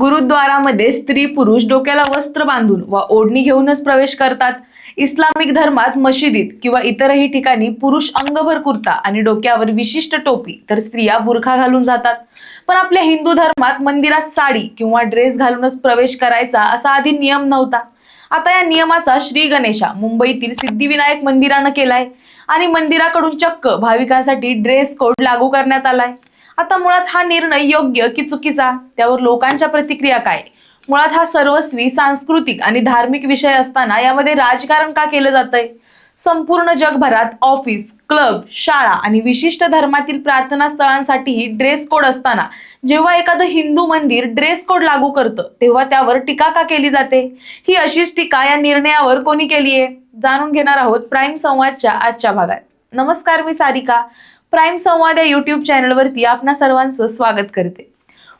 गुरुद्वारामध्ये स्त्री पुरुष डोक्याला वस्त्र बांधून व ओढणी घेऊनच प्रवेश करतात. इस्लामिक धर्मात मशिदीत किंवा इतरही ठिकाणी पुरुष अंगभर कुर्ता आणि डोक्यावर विशिष्ट टोपी तर स्त्रिया बुरखा घालून जातात. पण आपल्या हिंदू धर्मात मंदिरात साडी किंवा ड्रेस घालूनच प्रवेश करायचा असा आधी नियम नव्हता. आता या नियमाचा श्री गणेशा मुंबईतील सिद्धिविनायक मंदिरानं केलाय. आणि मंदिराकडून चक्क भाविकांसाठी ड्रेस कोड लागू करण्यात आलाय. आता मुळात हा निर्णय योग्य की चुकीचा? त्यावर लोकांच्या प्रतिक्रिया काय? मुळात हा सर्वस्वी सांस्कृतिक आणि धार्मिक विषय असताना यामध्ये राजकारण का केलं जातंय? संपूर्ण जगभरात ऑफिस क्लब शाळा आणि विशिष्ट धर्मातील प्रार्थना स्थळांसाठीही ड्रेस कोड असताना जेव्हा एखादं हिंदू मंदिर ड्रेस कोड लागू करतं तेव्हा त्यावर टीका का केली जाते? ही अशीच टीका या निर्णयावर कोणी केली आहे जाणून घेणार आहोत प्राईम संवादच्या आजच्या भागात. नमस्कार मी सारिका. प्राईम संवाद या युट्यूब चॅनलवरती आपणा सर्वांचं स्वागत करते.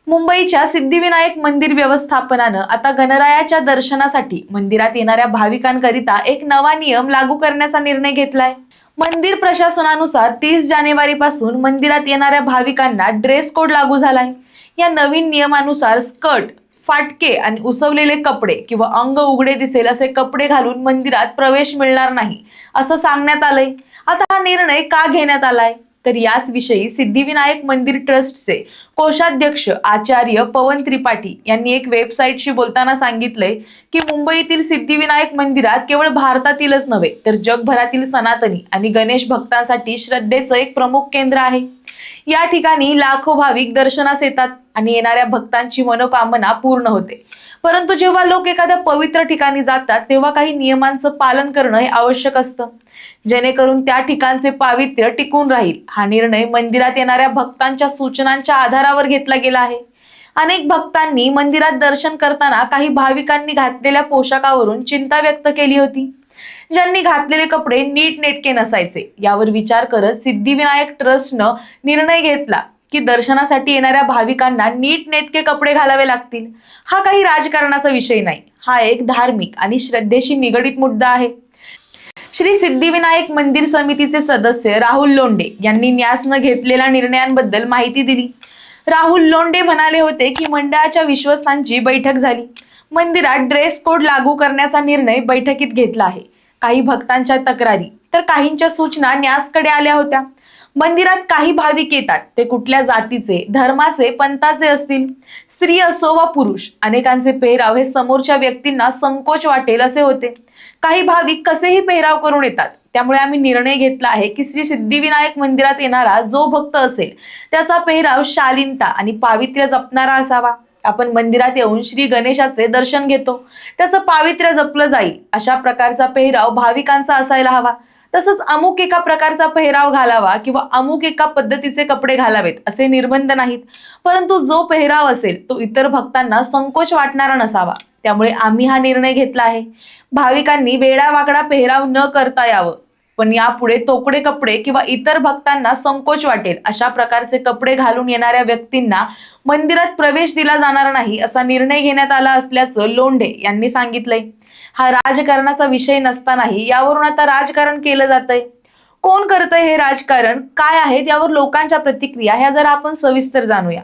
मुंबईच्या सिद्धिविनायक मंदिर व्यवस्थापनानं आता गणरायाच्या दर्शनासाठी मंदिरात येणाऱ्या भाविकांकरिता एक नवा नियम लागू करण्याचा निर्णय घेतलाय. मंदिर प्रशासनानुसार तीस जानेवारी पासून मंदिरात येणाऱ्या भाविकांना ड्रेस कोड लागू झालाय. या नवीन नियमानुसार स्कर्ट फाटके आणि उसवलेले कपडे किंवा अंग उघडे दिसेल असे कपडे घालून मंदिरात प्रवेश मिळणार नाही असं सांगण्यात आलंय. आता हा निर्णय का घेण्यात आलाय? तर याच विषयी सिद्धिविनायक मंदिर ट्रस्टचे कोषाध्यक्ष आचार्य पवन त्रिपाठी यांनी एक वेबसाईटशी बोलताना सांगितलंय की मुंबईतील सिद्धिविनायक मंदिरात केवळ भारतातीलच नव्हे तर जगभरातील सनातनी आणि गणेश भक्तांसाठी श्रद्धेचं एक प्रमुख केंद्र आहे. या ठिकाणी लाखो भाविक दर्शनास येतात आणि येणाऱ्या भक्तांची मनोकामना पूर्ण होते. परंतु जेव्हा लोक एखाद्या पवित्र ठिकाणी जातात तेव्हा काही नियमांचं पालन करणं हे आवश्यक असतं. जेणेकरून त्या ठिकाणचे पावित्र्य टिकून राहील. हा निर्णय मंदिरात येणाऱ्या भक्तांच्या सूचनांच्या आधारावर घेतला गेला आहे. अनेक भक्तांनी मंदिरात दर्शन करताना काही भाविकांनी घातलेल्या पोशाखावरून चिंता व्यक्त केली होती. ज्यांनी घातलेले कपडे नीट नेटके नसायचे. यावर विचार करत सिद्धिविनायक ट्रस्टनं निर्णय घेतला की दर्शनासाठी येणाऱ्या भाविकांना नीट नेटके कपडे घालावे लागतील. हा काही राजकारणाचा विषय नाही. हा एक धार्मिक आणि श्रद्धेशी निगडीत मुद्दा आहे. श्री सिद्धिविनायक मंदिर समितीचे सदस्य राहुल लोंडे यांनी न्यासनं घेतलेल्या निर्णयांबद्दल माहिती दिली. राहुल लोंडे म्हणाले होते की मंडळाच्या विश्वस्तांची बैठक झाली. मंदिरात ड्रेस कोड लागू करण्याचा निर्णय बैठकीत घेतला आहे. काही भक्तांच्या तक्रारी तर काहींच्या सूचना न्यासकडे आल्या होत्या. मंदिरात काही भाविक येतात. ते कुठल्या जातीचे धर्माचे पंथाचे असतील? स्त्री असो वा पुरुष अनेकांचे पेहराव हे समोरच्या व्यक्तींना संकोच वाटेल असे होते. काही भाविक कसेही पेहराव करून येतात. त्यामुळे आम्ही निर्णय घेतला आहे की श्री सिद्धिविनायक मंदिरात येणारा जो भक्त असेल त्याचा पेहराव शालीनता आणि पावित्र्य जपणारा असावा. आपण मंदिरात येऊन श्री गणेशाचे दर्शन घेतो. त्याचं पावित्र्य जपलं जाईल. अशा प्रकारचा पेहराव भाविकांचा असायला हवा. तसंच अमुक एका प्रकारचा पेहराव घालावा किंवा अमुक एका पद्धतीचे कपडे घालावेत असे निर्बंध नाहीत. परंतु जो पेहराव असेल तो इतर भक्तांना संकोच वाटणारा नसावा. त्यामुळे आम्ही हा निर्णय घेतला आहे. भाविकांनी वेडावाकडा पेहराव न करता यावं. पण यापुढे तोकडे कपडे किंवा इतर भक्तांना संकोच वाटेल अशा प्रकारचे कपडे घालून येणाऱ्या व्यक्तींना मंदिरात प्रवेश दिला जाणार नाही असा निर्णय घेण्यात आला असल्याचं लोंढे यांनी सांगितलंय. हा राजकारणाचा विषय नसतानाही यावरून आता राजकारण केलं जातंय. कोण करतंय हे राजकारण? काय आहे? यावर लोकांच्या प्रतिक्रिया ह्या जरा आपण सविस्तर जाणूया.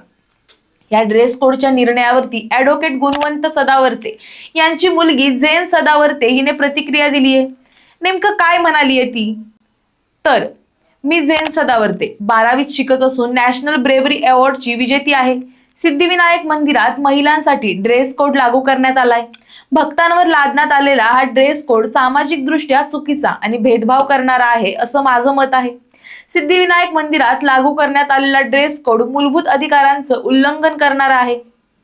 या ड्रेस कोडच्या निर्णयावरती ऍडव्होकेट गुणवंत सदावर्ते यांची मुलगी झेन सदावर्ते हिने प्रतिक्रिया दिली आहे नेमकं काय म्हणाली आहे ती? तर मी झेन सदावर्ते बारावीत शिकत असून नॅशनल ब्रेव्हरी अवॉर्डची विजेती आहे. सिद्धिविनायक मंदिरात महिलांसाठी ड्रेस कोड लागू करण्यात आलाय. भक्तांवर लादण्यात आलेला हा ड्रेस कोड सामाजिक दृष्ट्या चुकीचा आणि भेदभाव करणारा आहे असं माझं मत आहे. सिद्धिविनायक मंदिरात लागू करण्यात आलेला ड्रेस कोड मूलभूत अधिकारांचं उल्लंघन करणारा आहे.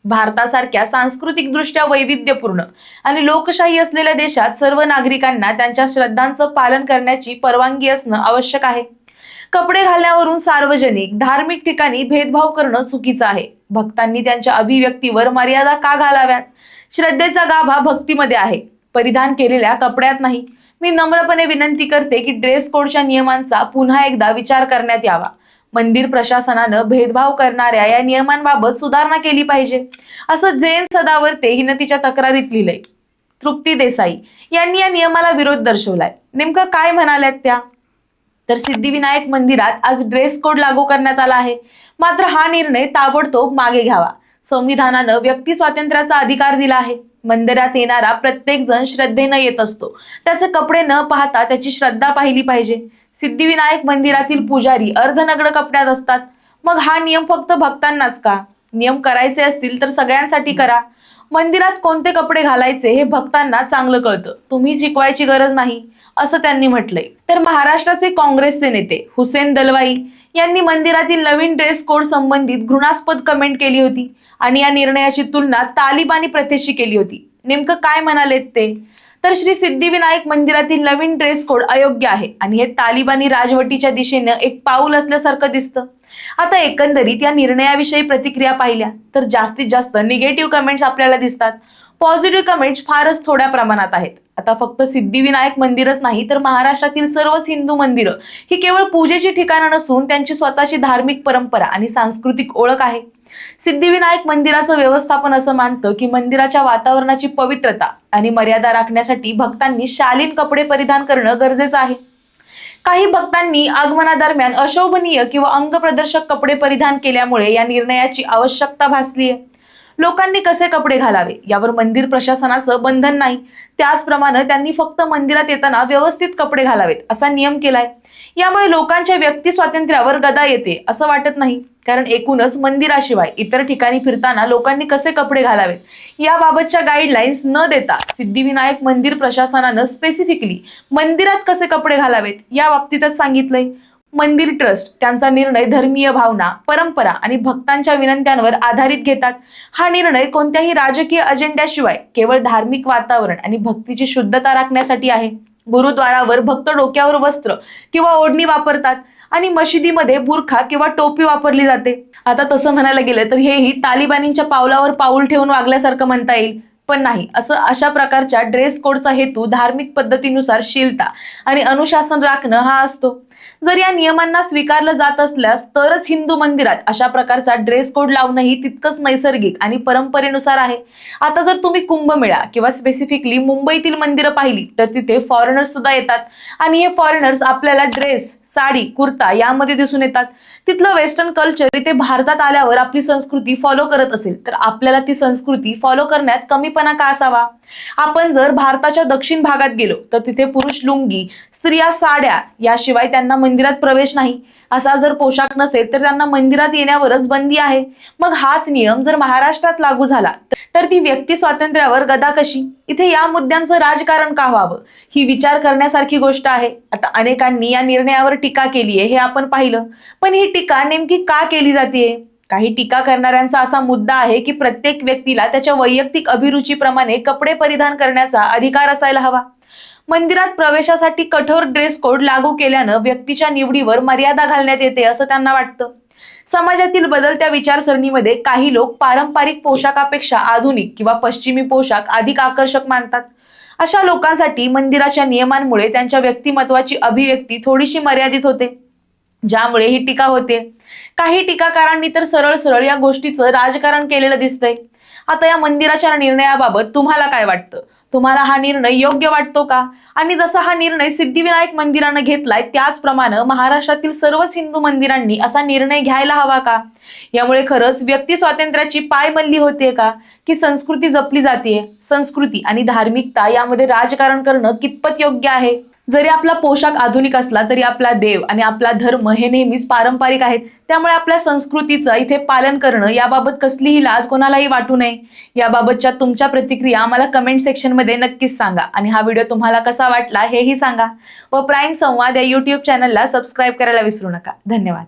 भारतासारख्या सांस्कृतिकदृष्ट्या वैविध्यपूर्ण आणि लोकशाही असलेल्या देशात सर्व नागरिकांना त्यांच्या श्रद्धांचं पालन करण्याची परवानगी असणं आवश्यक आहे. कपडे घालण्यावरून सार्वजनिक धार्मिक ठिकाणी भेदभाव करणं चुकीचं आहे. भक्तांनी त्यांच्या अभिव्यक्तीवर मर्यादा का घालाव्यात? श्रद्धेचा गाभा भक्तीमध्ये आहे. परिधान केलेल्या कपड्यात नाही. मी नम्रपणे विनंती करते की ड्रेस कोडच्या नियमांचा पुन्हा एकदा विचार करण्यात यावा. मंदिर प्रशासनानं भेदभाव करणाऱ्या या नियमांबाबत सुधारणा केली पाहिजे. असं जैन सदावर्ते हिनं तिच्या तक्रारीत लिहिलंय. तृप्ती देसाई यांनी या नियमाला विरोध दर्शवलाय. नेमकं काय म्हणाल्यात त्या? तर सिद्धिविनायक मंदिरात आज ड्रेस कोड लागू करण्यात आला आहे. मात्र हा निर्णय ताबडतोब मागे घ्यावा. संविधानानं व्यक्ती स्वातंत्र्याचा अधिकार दिला आहे. मंदिरात येणारा प्रत्येक जण श्रद्धेनं येत असतो. त्याचे कपडे न पाहता त्याची श्रद्धा पाहिली पाहिजे. सिद्धिविनायक मंदिरातील पुजारी अर्धनग्न कपड्यात असतात. मग हा नियम फक्त भक्तांनाच का? नियम करायचे असतील तर सगळ्यांसाठी करा. मंदिरात कोणते कपडे घालायचे हे भक्तांना चांगलं कळतं. तुम्ही शिकवायची गरज नाही असं त्यांनी म्हटलंय. तर महाराष्ट्राचे काँग्रेसचे नेते हुसेन दलवाई यांनी मंदिरातील नवीन ड्रेस कोड संबंधित घृणास्पद कमेंट केली होती आणि या निर्णयाची तुलना तालिबानी प्रथेशी केली होती. नेमकं काय म्हणालेत ते? तर श्री सिद्धिविनायक मंदिरातील नवीन ड्रेस कोड अयोग्य आहे. आणि हे तालिबानी राजवटीच्या दिशेनं एक पाऊल असल्यासारखं दिसतं. आता एकंदरीत या निर्णयाविषयी प्रतिक्रिया पाहिल्या तर जास्तीत जास्त निगेटिव्ह कमेंट्स आपल्याला दिसतात. पॉझिटिव्ह कमेंट्स फारच थोड्या प्रमाणात आहेत. आता फक्त सिद्धिविनायक मंदिरच नाही तर महाराष्ट्रातील सर्वच हिंदू मंदिरं ही केवळ पूजेची ठिकाणं नसून त्यांची स्वतःची धार्मिक परंपरा आणि सांस्कृतिक ओळख आहे. सिद्धिविनायक मंदिराचं व्यवस्थापन असं मानतं की मंदिराच्या वातावरणाची पवित्रता आणि मर्यादा राखण्यासाठी भक्तांनी शालीन कपडे परिधान करणं गरजेचं आहे. काही भक्तांनी आगमनादरम्यान अशोभनीय किंवा अंगप्रदर्शक कपडे परिधान केल्यामुळे या निर्णयाची आवश्यकता भासली आहे लोकांनी कसे कपडे घालावे? यावर मंदिर प्रशासनाचं बंधन नाही. त्याचप्रमाणे त्यांनी फक्त मंदिरात येताना व्यवस्थित कपडे घालावेत असा नियम केलाय. यामुळे लोकांच्या व्यक्ती स्वातंत्र्यावर गदा येते असं वाटत नाही. कारण एकूणच मंदिराशिवाय इतर ठिकाणी फिरताना लोकांनी कसे कपडे घालावेत? याबाबतच्या गाईडलाईन्स न देता सिद्धिविनायक मंदिर प्रशासनानं स्पेसिफिकली मंदिरात कसे कपडे घालावेत या बाबतीतच सांगितलंय. मंदिर ट्रस्ट त्यांचा निर्णय धर्मीय भावना परंपरा आणि भक्तांच्या विनंत्यांवर आधारित घेतात. हा निर्णय कोणत्याही राजकीय अजेंड्याशिवाय केवळ धार्मिक वातावरण आणि भक्तीची शुद्धता राखण्यासाठी आहे. गुरुद्वारावर भक्त डोक्यावर वस्त्र किंवा ओढणी वापरतात आणि मशिदीमध्ये बुरखा किंवा टोपी वापरली जाते. आता तसं म्हणायला गेलं तर हेही तालिबानींच्या पावलावर पाऊल ठेवून वागल्यासारखं म्हणता येईल. पण नाही. असं अशा प्रकारच्या ड्रेस कोडचा हेतू धार्मिक पद्धतीनुसार शीलता आणि अनुशासन राखणं हा असतो. जर या नियमांना स्वीकारलं जात असल्यास तरच हिंदू मंदिरात अशा प्रकारचा ड्रेस कोड लावणंही तितकंच नैसर्गिक आणि परंपरेनुसार आहे. आता जर तुम्ही कुंभमेळा किंवा स्पेसिफिकली मुंबईतील मंदिरं पाहिली तर तिथे फॉरेनर्स सुद्धा येतात. आणि हे फॉरेनर्स आपल्याला ड्रेस साडी कुर्ता यामध्ये दिसून येतात. तिथलं वेस्टर्न कल्चर इथे भारतात आल्यावर आपली संस्कृती फॉलो करत असेल तर आपल्याला ती संस्कृती फॉलो करण्यात कमी कमीपणा का असावा? आपण जर भारताच्या दक्षिण भागात गेलो तर तिथे पुरुष लुंगी स्त्रिया साड्या याशिवाय त्यांना मंदिरात प्रवेश नाही. असा जर पोशाख नसेल तर त्यांना मंदिरात येण्यावरच बंदी आहे. मग हाच नियम जर महाराष्ट्रात लागू झाला तर ती व्यक्ती स्वातंत्र्यावर गदा कशी? इथे या मुद्द्यांचं राजकारण का व्हावं? ही विचार करण्यासारखी गोष्ट आहे. आता अनेकांनी या निर्णयावर टीका केली आहे हे आपण पाहिलं. पण ही टीका नेमकी का केली जाते काही टीका करणाऱ्यांचा असा मुद्दा आहे की प्रत्येक व्यक्तीला त्याच्या वैयक्तिक अभिरुचीप्रमाणे कपडे परिधान करण्याचा अधिकार असायला हवा. मंदिरात प्रवेशासाठी कठोर ड्रेस कोड लागू केल्यानं व्यक्तीच्या निवडीवर मर्यादा घालण्यात येते असं त्यांना वाटतं. समाजातील बदलत्या विचारसरणीमध्ये काही लोक पारंपरिक पोशाखापेक्षा आधुनिक किंवा पश्चिमी पोशाख अधिक आकर्षक मानतात. अशा लोकांसाठी मंदिराच्या नियमांमुळे त्यांच्या व्यक्तिमत्वाची अभिव्यक्ती थोडीशी मर्यादित होते. ज्यामुळे ही टीका होते. काही टीकाकारांनी तर सरळ सरळ या गोष्टीचं राजकारण केलेलं दिसतंय. आता या मंदिराच्या निर्णयाबाबत तुम्हाला काय वाटतं? तुम्हाला हा निर्णय योग्य वाटतो का? आणि जसा हा निर्णय सिद्धिविनायक मंदिरानं घेतलाय त्याचप्रमाणे महाराष्ट्रातील सर्वच हिंदू मंदिरांनी असा निर्णय घ्यायला हवा का? यामुळे खरंच व्यक्ती स्वातंत्र्याची पायमल्ली होते का? की संस्कृती जपली जाते संस्कृती आणि धार्मिकता यामध्ये राजकारण करणं कितपत योग्य आहे? जरी आपला पोशाख आधुनिक असला तरी आपला देव आणि आपला धर्म हे नेहमीच पारंपरिक आहेत. त्यामुळे आपल्या संस्कृतीचं इथे पालन करणं याबाबत कसलीही लाज कोणालाही वाटू नये. याबाबतच्या तुमच्या प्रतिक्रिया आम्हाला कमेंट सेक्शनमध्ये नक्कीच सांगा. आणि हा व्हिडिओ तुम्हाला कसा वाटला हेही सांगा. व प्राईम संवाद या युट्यूब चॅनलला सबस्क्राईब करायला विसरू नका. धन्यवाद.